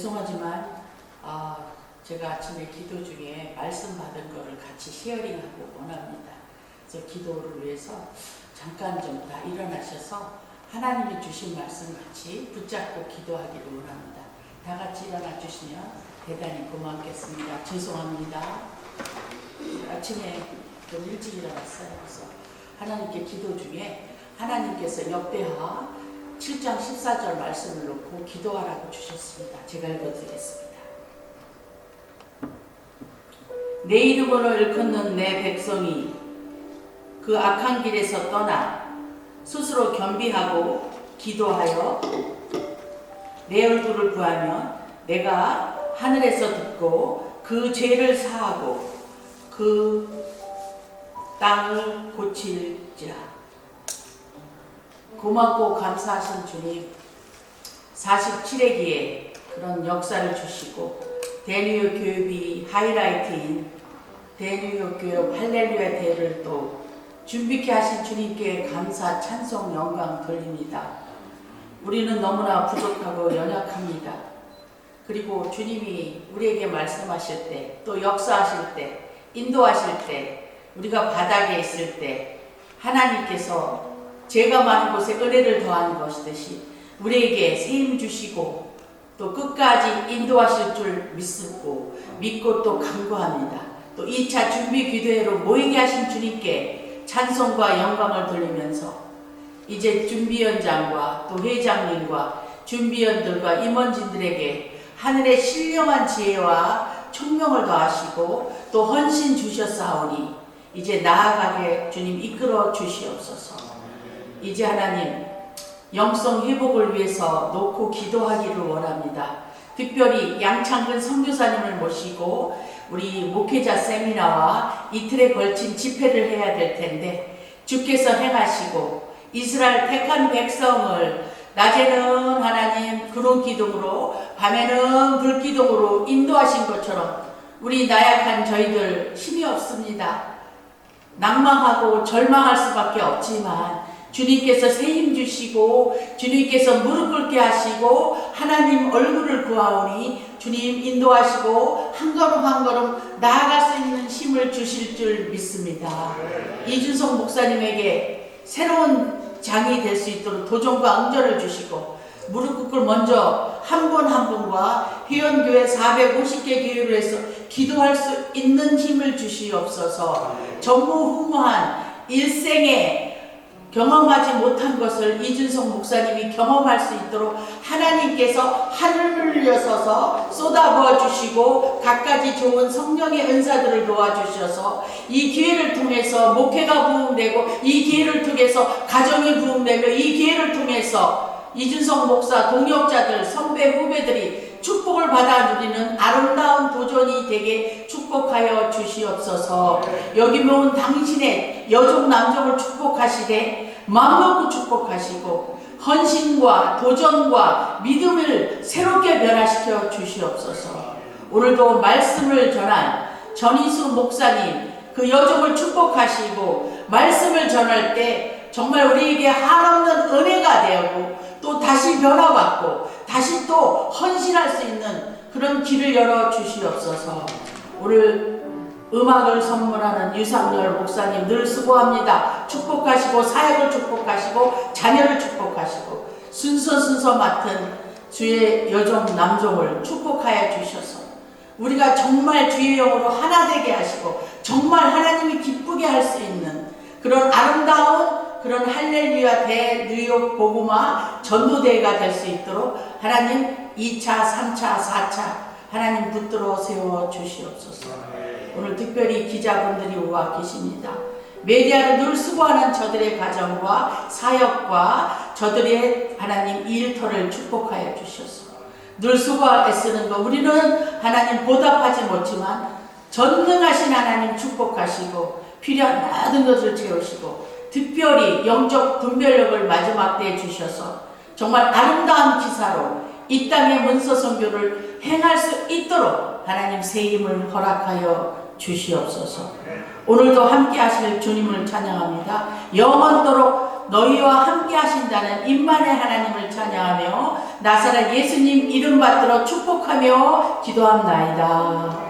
죄송하지만 아, 제가 아침에 기도 중에 말씀 받은 거를 같이 쉐어링하고 원합니다. 그래서 기도를 위해서 잠깐 좀 다 일어나셔서 하나님이 주신 말씀 같이 붙잡고 기도하기를 원합니다. 다 같이 일어나 주시면 대단히 고맙겠습니다. 죄송합니다. 아침에 좀 일찍 일어났어요. 그래서 하나님께 기도 중에 하나님께서 역대하 7장 14절 말씀을 놓고 기도하라고 주셨습니다. 제가 읽어드리겠습니다. 내 이름으로 일컫는 내 백성이 그 악한 길에서 떠나 스스로 겸비하고 기도하여 내 얼굴을 구하면 내가 하늘에서 듣고 그 죄를 사하고 그 땅을 고칠지라. 고맙고 감사하신 주님, 47회기에 그런 역사를 주시고, 대뉴욕 교육이 하이라이트인 대뉴욕 교육 할렐루야 대회를 또 준비케 하신 주님께 감사, 찬송, 영광 돌립니다. 우리는 너무나 부족하고 연약합니다. 그리고 주님이 우리에게 말씀하실 때, 또 역사하실 때, 인도하실 때, 우리가 바닥에 있을 때, 하나님께서 죄가 많은 곳에 은혜를 더하는 것이듯이 우리에게 세임 주시고 또 끝까지 인도하실 줄 믿고 믿고 또 간구합니다. 또 2차 준비 기도회로 모이게 하신 주님께 찬송과 영광을 돌리면서 이제 준비위원장과 또 회장님과 준비위원들과 임원진들에게 하늘의 신령한 지혜와 총명을 더하시고 또 헌신 주셨사오니 이제 나아가게 주님 이끌어 주시옵소서. 이제 하나님 영성 회복을 위해서 놓고 기도하기를 원합니다. 특별히 양창근 선교사님을 모시고 우리 목회자 세미나와 이틀에 걸친 집회를 해야 될 텐데 주께서 행하시고 이스라엘 택한 백성을 낮에는 하나님 구름 기둥으로 밤에는 불 기둥으로 인도하신 것처럼 우리 나약한 저희들 힘이 없습니다. 낭망하고 절망할 수밖에 없지만 주님께서 새 힘 주시고 주님께서 무릎 꿇게 하시고 하나님 얼굴을 구하오니 주님 인도하시고 한 걸음 한 걸음 나아갈 수 있는 힘을 주실 줄 믿습니다. 이준석 목사님에게 새로운 장이 될 수 있도록 도전과 응절을 주시고 무릎 꿇고 먼저 한분한 분과 회원교회 450개 교회를 해서 기도할 수 있는 힘을 주시옵소서. 전무후무한 일생에 경험하지 못한 것을 이준석 목사님이 경험할 수 있도록 하나님께서 하늘을 여서서 쏟아부어 주시고 갖가지 좋은 성령의 은사들을 도와주셔서 이 기회를 통해서 목회가 부흥되고 이 기회를 통해서 가정이 부흥되며 이 기회를 통해서 이준석 목사 동역자들 선배 후배들이 축복을 받아 누리는 아름다운 도전이 되게 축복하여 주시옵소서. 여기 모은 당신의 여종 남종을 축복하시되 마음먹고 축복하시고 헌신과 도전과 믿음을 새롭게 변화시켜 주시옵소서. 오늘도 말씀을 전한 전희수 목사님 그 여종을 축복하시고 말씀을 전할 때 정말 우리에게 한없는 은혜가 되고 또 다시 변화받고 다시 또 헌신할 수 있는 그런 길을 열어 주시옵소서. 오늘 음악을 선물하는 유상열 목사님 늘 수고합니다. 축복하시고 사역을 축복하시고 자녀를 축복하시고 순서 순서 맡은 주의 여종 남종을 축복하여 주셔서 우리가 정말 주의 영으로 하나 되게 하시고 정말 하나님이 기쁘게 할 수 있는 그런 아름다운 그런 할렐루야 대 뉴욕 고구마 전도대회가 될 수 있도록 하나님 2차, 3차, 4차 하나님 붙들어 세워 주시옵소서. 오늘 특별히 기자분들이 와 계십니다. 메디아를 늘 수고하는 저들의 가정과 사역과 저들의 하나님 일터를 축복하여 주셔서 늘 수고 애쓰는 거 우리는 하나님 보답하지 못지만 전능하신 하나님 축복하시고 필요한 모든 것을 채우시고 특별히 영적 분별력을 마지막 때에 주셔서 정말 아름다운 기사로 이 땅의 문서 선교를 행할 수 있도록 하나님 새 힘을 허락하여 주시옵소서. 오늘도 함께 하실 주님을 찬양합니다. 영원토록 너희와 함께 하신다는 임만의 하나님을 찬양하며 나사렛 예수님 이름 받들어 축복하며 기도합나이다.